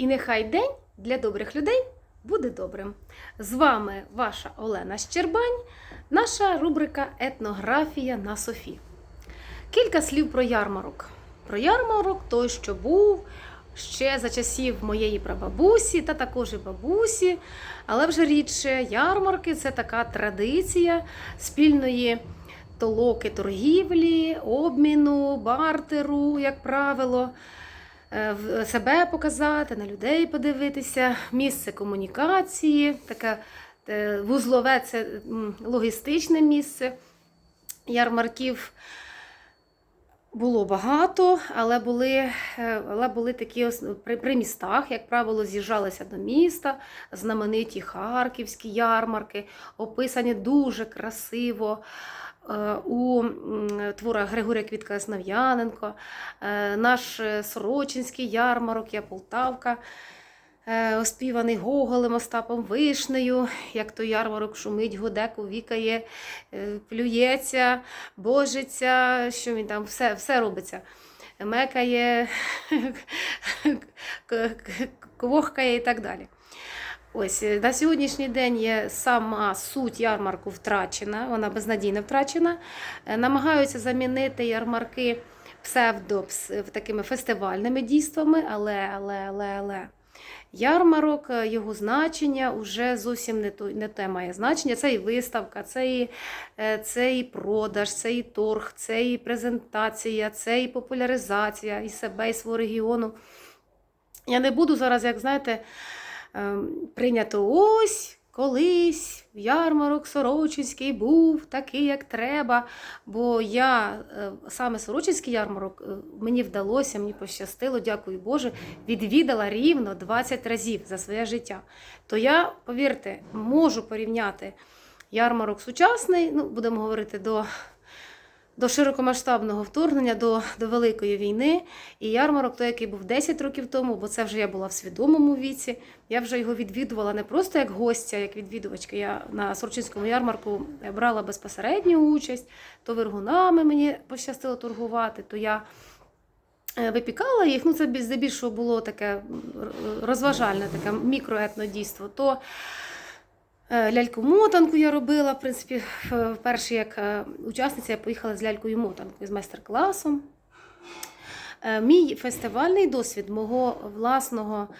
І нехай день для добрих людей буде добрим. З вами ваша Олена Щербань, наша рубрика Етнографія на Софі. Кілька слів про ярмарок. Про ярмарок той, що був ще за часів моєї прабабусі та також і бабусі, але вже рідше ярмарки це така традиція спільної толоки торгівлі, обміну, бартеру, як правило, себе показати, на людей подивитися, місце комунікації, таке е, вузлове це логістичне місце ярмарків. Було багато, але були, е, але були такі при, при містах, як правило, з'їжджалися до міста, знамениті харківські ярмарки, описані дуже красиво е, у творах Григорія Квітка Основ'яненко, е, наш е, Сорочинський ярмарок, я Полтавка. е, Оспіваний Гоголем, Остапом Вишнею, як то ярмарок шумить, гуде, вікає, плюється, божиться, що він там, все, все робиться. Мекає, квохкає і так далі. Ось е, на сьогоднішній день є сама суть ярмарку втрачена, вона безнадійно втрачена. Е, Намагаються замінити ярмарки псевдо такими фестивальними дійствами, але, але, але, але. Ярмарок, е, його значення вже зовсім не, то, не те має значення. Це і виставка, це і, е, це і продаж, це і торг, це і презентація, це і популяризація і себе, і свого регіону. Я не буду зараз, як знаєте, прийнято ось колись ярмарок Сорочинський був такий, як треба. Бо я е, саме Сорочинський ярмарок е, мені вдалося, мені пощастило, дякую Боже, відвідала рівно 20 разів за своє життя. То я, повірте, можу порівняти ярмарок сучасний, ну, будемо говорити до. До широкомасштабного вторгнення, до, до Великої війни. І ярмарок, той, який був 10 років тому, бо це вже я була в свідомому віці. Я вже його відвідувала не просто як гостя, як відвідувачка. Я на Сорочинському ярмарку брала безпосередню участь, то вергунами мені пощастило торгувати, то я е, випікала їх. Ну, це здебільшого було таке розважальне, таке мікроетнодійство. То Ляльку-мотанку я робила. В принципі, вперше як е, учасниця я поїхала з лялькою-мотанкою з майстер-класом. Е, Мій фестивальний досвід мого власного е,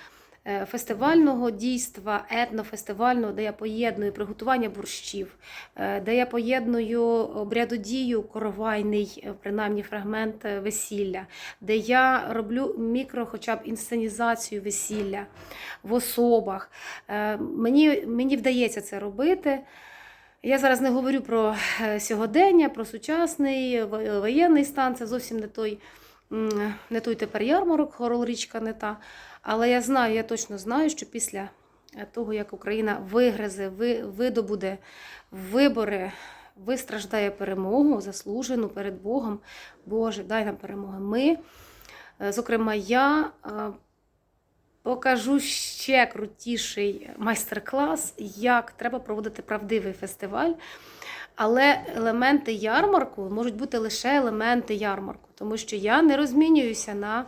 фестивального дійства, етнофестивального, де я поєдную приготування борщів, е, де я поєдную обрядодію коровайний, е, принаймні фрагмент е, весілля, де я роблю мікро, хоча б інсценізацію весілля в особах. Е, Мені, мені вдається це робити. Я зараз не говорю про е, сьогодення, про сучасний воєнний стан. Це зовсім не той, не той тепер ярмарок, хорол річка не та. Але я знаю, я точно знаю, що після е, того, як Україна вигризе, ви- видобуде вибори, вистраждає перемогу, заслужену перед Богом. Боже, дай нам перемоги. Ми, е, зокрема, я. е, Покажу ще крутіший майстер-клас, як треба проводити правдивий фестиваль. Але елементи ярмарку можуть бути лише елементи ярмарку, тому що я не розмінююся на,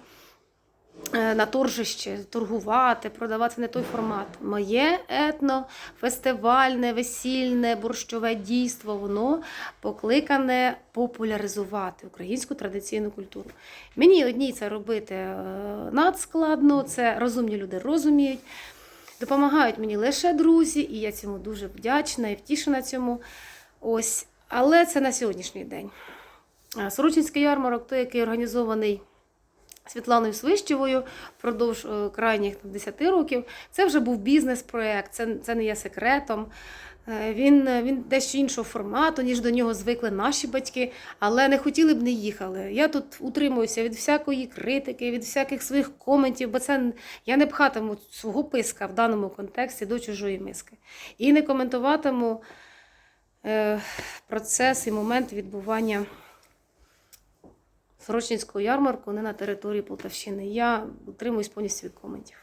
на торжище, торгувати, продавати не той формат. Моє етно, фестивальне, весільне, борщове дійство, воно покликане популяризувати українську традиційну культуру. Мені одній це робити е, надскладно, це розумні люди розуміють. Допомагають мені лише друзі, і я цьому дуже вдячна і втішена цьому. Ось. Але це на сьогоднішній день. Сорочинський ярмарок, той, який організований Світланою Свищевою впродовж е, крайніх там, 10 років, це вже був бізнес-проект, це, це не є секретом. Е, Він, е, він дещо іншого формату, ніж до нього звикли наші батьки, але не хотіли б не їхали. Я тут утримуюся від всякої критики, від всяких своїх коментів, бо це я не пхатиму свого писка в даному контексті до чужої миски. І не коментуватиму е, процес і момент відбування Сорочинського ярмарку не на території Полтавщини. Я утримуюсь повністю від коментів.